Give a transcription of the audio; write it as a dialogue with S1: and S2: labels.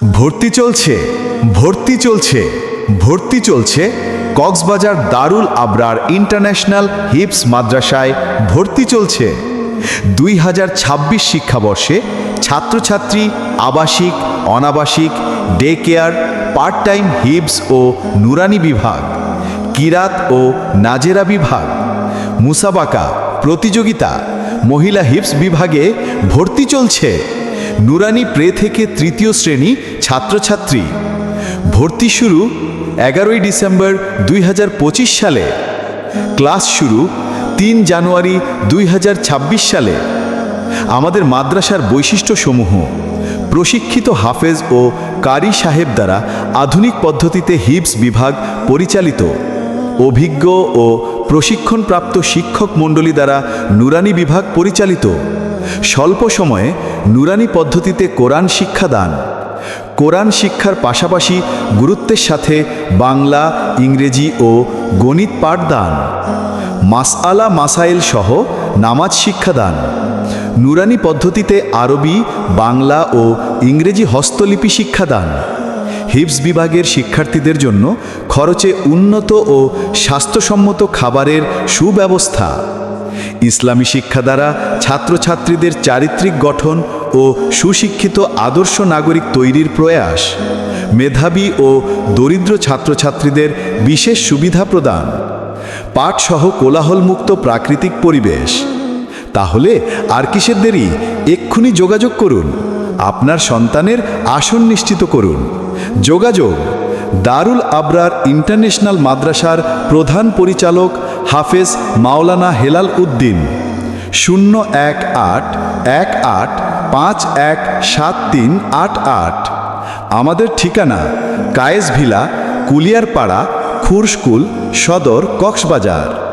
S1: ভর্তি চলছে ভর্তি চলছে ভর্তি চলছে কক্সবাজার দারুল আবরার ইন্টারন্যাশনাল হিপস মাদ্রাসায় ভর্তি চলছে। দুই হাজার ছাব্বিশ শিক্ষাবর্ষে ছাত্রছাত্রী, আবাসিক, অনাবাসিক, ডে কেয়ার, পার্ট টাইম হিপস ও নুরানি বিভাগ, কিরাত ও নাজেরা বিভাগ, মুসাবাকা প্রতিযোগিতা, মহিলা হিপস বিভাগে ভর্তি চলছে। নুরানি প্রে থেকে তৃতীয় শ্রেণি ছাত্রছাত্রী, ভর্তি শুরু এগারোই ডিসেম্বর দুই হাজার পঁচিশ সালে। ক্লাস শুরু তিন জানুয়ারি দুই হাজার ছাব্বিশ সালে। আমাদের মাদ্রাসার বৈশিষ্ট্যসমূহ, প্রশিক্ষিত হাফেজ ও কারি সাহেব দ্বারা আধুনিক পদ্ধতিতে হিপস বিভাগ পরিচালিত। অভিজ্ঞ ও প্রশিক্ষণপ্রাপ্ত শিক্ষক মণ্ডলী দ্বারা নুরানি বিভাগ পরিচালিত। স্বল্প সময়ে নুরানি পদ্ধতিতে কোরআন শিক্ষাদান। কোরআন শিক্ষার পাশাপাশি গুরুত্বের সাথে বাংলা, ইংরেজি ও গণিত পাঠদান, মাসআলা মাসাইল সহ নামাজ শিক্ষাদান। নুরানি পদ্ধতিতে আরবি, বাংলা ও ইংরেজি হস্তলিপি শিক্ষাদান। হিপস বিভাগের শিক্ষার্থীদের জন্য খরচে উন্নত ও স্বাস্থ্যসম্মত খাবারের সুব্যবস্থা। ইসলামী শিক্ষা দ্বারা ছাত্রছাত্রীদের চারিত্রিক গঠন ও সুশিক্ষিত আদর্শ নাগরিক তৈরির প্রয়াস। মেধাবী ও দরিদ্র ছাত্রছাত্রীদের বিশেষ সুবিধা প্রদান। পাঠসহ কোলাহলমুক্ত প্রাকৃতিক পরিবেশ। তাহলে আর কিসের দেরি? এক্ষুনি যোগাযোগ করুন। আপনার সন্তানের আসন নিশ্চিত করুন। যোগাযোগ দারুল আবরার ইন্টারন্যাশনাল মাদ্রাসার প্রধান পরিচালক হাফেজ মাওলানা হেলাল উদ্দিন। শূন্য এক আট এক আট পাঁচ এক সাত তিন আট আট। আমাদের ঠিকানা কায়েস ভিলা, কুলিয়ারপাড়া খুরস্কুল সদর, কক্সবাজার।